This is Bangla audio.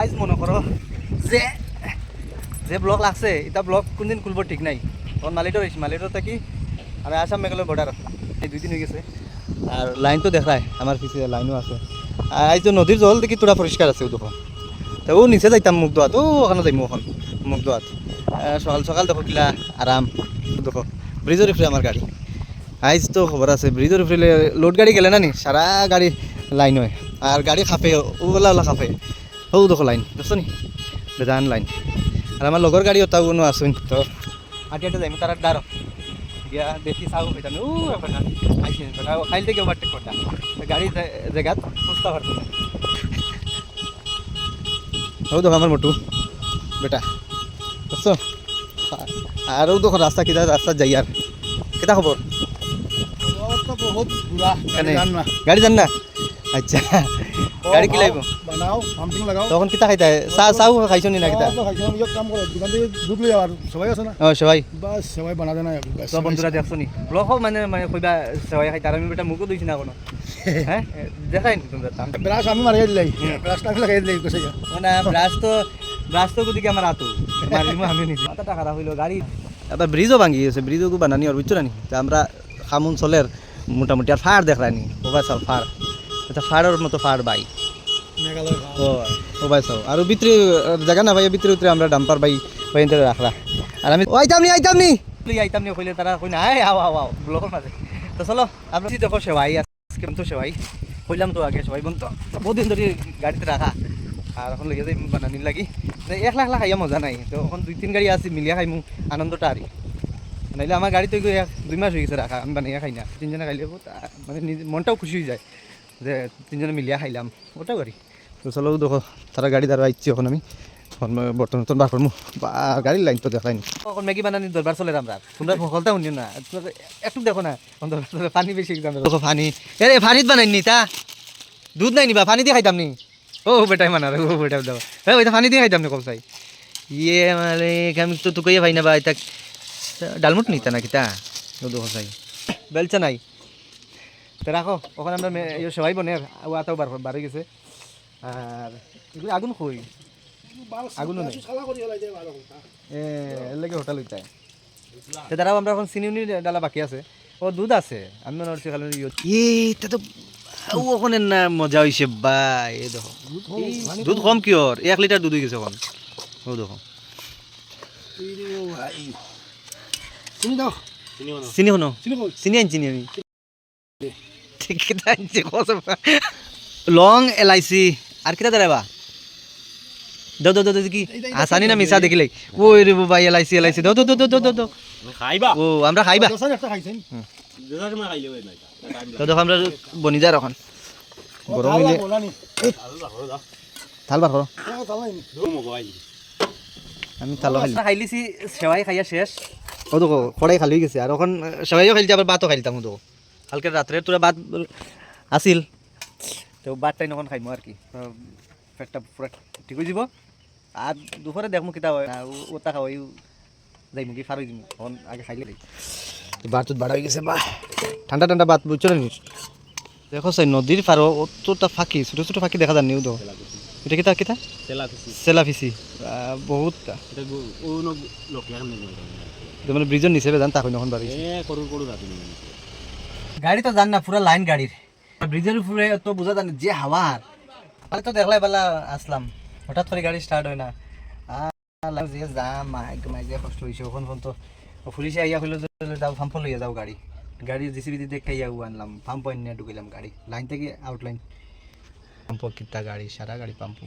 আইজ মনে করো যে যে ব্লক লাগছে, এটা ব্লক কোনদিন খুলব ঠিক নাই। তখন মালিটো রয়েছে মালিটো থাকি আর আসাম মেঘালয় বর্ডার এই দুই দিন হয়ে গেছে। আর লাইন তো দেখায় আমার পিছিয়ে লাইনও আছে। আর আইজ তো নদীর জল দেখি তোরা পরিষ্কার আছে দেখো। তো ও নিচে যাইতাম মুখ দোয়াত ও ওখানে যাইমু ওখান মুখ দোয়াত সকাল সকাল দেখো কিলা আরাম দেখো। ব্রিজের উপরে আমার গাড়ি। আইজ তো খবর আছে ব্রিজের উপরে লোড গাড়ি গেলে না নি? সারা গাড়ি লাইন হয়। আর গাড়ি খাপে ওগুলা ওলা খাপে। ও দেখো লাইন দেখছ নি? বেজান লাইন আর আমার লগর গাড়ি ওটা কোনো আসুন তো আটি আটি যাইম তারা ডার গিয়া দেখি চাও এটা ও এবার আইসি খাইল থেকে ওভারটেক করতা গাড়ি জে- জেগাত সুস্থ পারতো না ও দেখো আমার মোটু। বেটা বুঝছ আর ও দেখো রাস্তা কিতা রাস্তা যাই আর কিতা খবর বহুত বুড়া কেনে? জান। না আচ্ছা। গাড়ি কি লাগবো বানাও সামথিং লাগাও। তখন কিতা খাইতা? চাহ চাহ খাইছো নি না কিতা? তো খাইছিলাম কাম করো দোকান থেকে দুধ লই আর সবাই আছে না? ও সবাই। বাস সবাই বানাতে না তো বন্ধুরা দেখছ নি ব্লগ মানে মানে কইবা সবাই খাই তার আমি বেটা মুখও দিছি না কোনো। হ্যাঁ দেখাই নি তোমরা তাম। ব্রাশ আমি মারিয়ে দিলাই ব্রাশটা আমি লাগাই দিলাই কইছে না ব্রাশ তো ব্রাশ তো দিকে আমার আতো মারিমু আমি নিজে। মাথাটা খারাপ হইল গাড়ি। আবার ব্রিজও ভাঙি গেছে ব্রিজও বানানি আর বুঝছ না নি? তা আমরা খাম অঞ্চলের মোটামুটি আর ফাড় দেখলানি ওবাই চাও ফাড় এটা ফাড়ের মতো ফাড় বাই। মেঘালয় ও ওবাই চাও। আর ভিতরে জায়গা না ভাই ভিতরে ভিতরে আমরা ডাম্পার এনতে রাখলা আর আমি ও আইতাম নি আইতাম নি। আইতাম নি কইলে তারা কই না আয় আও আও ব্লকের মাঝে তো চলো আমরা দেখো সেবাই আজকে তো সেবাই কইলাম তো আগে সবাই বন্ধু। বহুদিন ধরে গাড়িতে রাখা আর এখন লেগে যাই বানানি লাগি। এক লাখ লাখ খাইয়া মজা নাই। তো এখন দুই তিন গাড়ি আছে মিলিয়া খাইমু আনন্দটা আরি নাইলে আমার গাড়িতে গিয়ে দুই মাস হয়ে গেছে রাখা আমি বানাইয়া খাই না। তিনজনে খাইলে মানে মনটাও খুশি হয়ে যায় যে তিনজনে মিলিয়া খাইলাম ওটাও করি তো চলো দেখো তারা গাড়ি দ্বারা আইছি এখন আমি। এখন বর্তমান নতুন বার করমু বা গাড়ির লাইন তো দেখাইনি এখন ম্যাগি বানানি দরবার চলে আমরা তোমরা সকলটা শুনি না। একটু দেখো না। পানি বেশি দেখো পানি। এরে পানিত বানাইনি তা। দুধ নাই নিবা পানি দিয়ে খাইতাম নি? ও বেটাই মানা ও বেটাই দাও হ্যাঁ ওইটা পানি দিয়ে খাইতাম নি কম চাই। ইয়ে মানে আমি তো তুকে ভাই না বা এটা ডালমুট নিতা না কিতা ও দেখো চাই। বেলচা নাই। তো রাখো ওখানে আমরা সবাই বনে আর আতাও বার বার হয়ে গেছে। আর এগুলো আগুন কই? আগুনও নেই। এ এর লাগে হোটেল হইতাই তো দাঁড়াও আমরা এখন চিনি উনি ডালা বাকি আছে। ও দুধ আছে। আমি মনে হচ্ছে খালি এটা তো ও ওখানে না মজা হয়েছে বাই এই দেখো। দুধ কম কি ওর? এক লিটার দুধ হয়ে গেছে এখন। ও দেখো। চিনি দাও। চিনি শুনো চিনি কই? চিনি আনছি নি আমি। লং এলাইচি আর কিতা দাঁড়াবা দাও দাও দাও দাও কি? আসানি না মিশা দেখিলে? ওই রে বাবা এলাইচি এলাইচি। দাও দাও দাও দাও দাও দাও খাইবা? ও আমরা খাইবা। দোসান একটা খাইছেন যেটা সময় খাইলে না তো দেখো আমরা বনি যার এখন গরম হইলে বলানি থাল বার করো আমি থাল খাইলি। খাইলিছি সেৱাই খাইয়া শেষ। ও দেখো খড়াই খালি গেছে। আর এখন সেৱাইও খাইলি আবার ভাতও খাইতাম ও দেখো। কালকে রাত্রে তোরা ভাত আছিল। তো ভাতটাই নখন খাইমো আর কি। পেটটা পুরা ঠিক হয়ে যাব আর দুপুরে দেখমু কিতা হয়। ওটা খাওয়াই যাইমু কি ফার হয়ে যাব এখন আগে খাইলে ভাত বাড়া হয়ে গেছে বাহ ঠান্ডা ঠান্ডা ভাত বুঝছ না দেখো সাই নদীর পারো অতটা ফাঁকি ছোটো ছোটো ফাঁকি দেখা যাননি তো। এটা কিতা কিতা তেলা খুশি সেলা ফিসি বহুত এটা ও লোক এখন মানে ব্রিজের নিচে যান তাকে নখন বাড়ি এ করু করু রাতি গাড়ি তো জান না পুরা লাইন গাড়ির ব্রিজের উপরে তো বোঝা জানি যে হাওয়ার তাহলে তো দেখলাই বেলা আসলাম। হঠাৎ করে গাড়ি স্টার্ট হয় না। আর যে যাম, মাইক যে কষ্ট হয়েছে ওখান পর্যন্ত পুলিশে আইয়া হইল যাও ফাম্প লইয়া যাও গাড়ি। গাড়ি জিসিবি দিয়ে দেখে ইয়া আনলাম। পাম্প নিয়ে ঢুকিলাম গাড়ি। লাইন থেকে আউটলাইন পাম্প কিতা গাড়ি, সারা গাড়ি পাম্প